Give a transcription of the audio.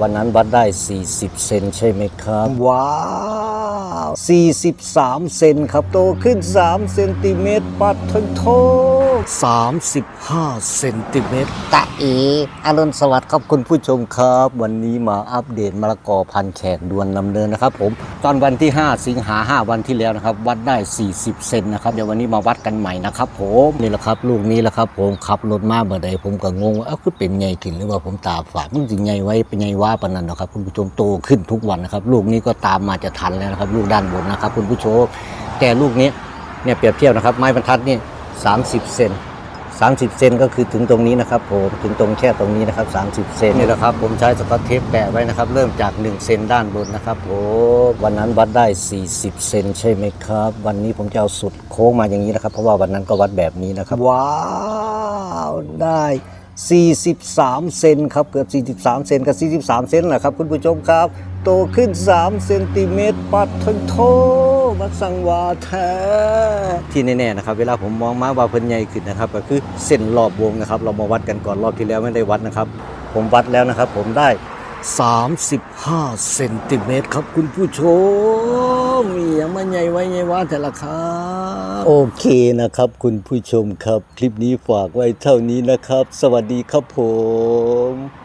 วันนั้นวัดได้ 40 เซนใช่ไหมครับ ว้าว 43 เซนครับ โตขึ้น 3 เซนติเมตรปัดทั้งโท 35 เซนติเมตรตะเออรุณสวัสดิ์ครับคุณผู้ชมครับ วันนี้มาอัปเดตมะละกอพันแขกดวนลำเนินนะครับผม ตอนวันที่ 5 สิงหา 5 วันที่แล้วนะครับ วัดได้ 40 เซนนะครับ เดี๋ยววันนี้มาวัดกันใหม่นะครับผมนี่แหละครับ ลูกนี้แหละครับผมขับรถมาเมื่อใดผมก็งงว่าเอ้าคือเป็นไงขึ้นหรือว่าผมตาฝาดมันจริงไงไว้เป็นไงว่าปนันนะครับคุณผู้ชมโตขึ้นทุกวันนะครับลูกนี้ก็ตามมาจะทันแล้วนะครับ ลูกด้านบนนะครับคุณผู้ชมแต่ลูกนี้เนี่ยเปรียบเทียบนะครับไม้บรรทัดนี่ 30 เซน30 เซนก็คือถึงตรงนี้นะครับผมถึงตรงแค่ตรงนี้นะครับ 30 เซนนี่แหละครับ ผมใช้สกอตเทปแปะไว้นะครับ เริ่มจาก 1 เซนด้านบนนะครับผมวันนั้นวัดได้ 40 เซนใช่ไหมครับ วันนี้ผมจะเอาสุดโค้งมาอย่างนี้นะครับ เพราะว่าวันนั้นก็วัดแบบนี้นะครับ ว้าวได้ 43 เซนครับเกือบ 43 เซนกับ 43 เซนแหละครับคุณผู้ชมครับ โตขึ้น 3 เซนติเมตรปัดทั้งโท มาสังวาแท้ที่แน่ๆนะครับ เวลาผมมองมาว่าเพิ่นใหญ่ขึ้นนะครับ ก็คือเส้นรอบวงนะครับ เรามาวัดกันก่อนรอบที่แล้วไม่ได้วัดนะครับ ผมวัดแล้วนะครับ ผมได้ 35เซนติเมตรครับคุณผู้ชมมีอย่างมาใหญ่ไว้ใหญ่ว่าแต่ละครับโอเคนะครับ คุณผู้ชมครับ คลิปนี้ฝากไว้เท่านี้นะครับ สวัสดีครับผม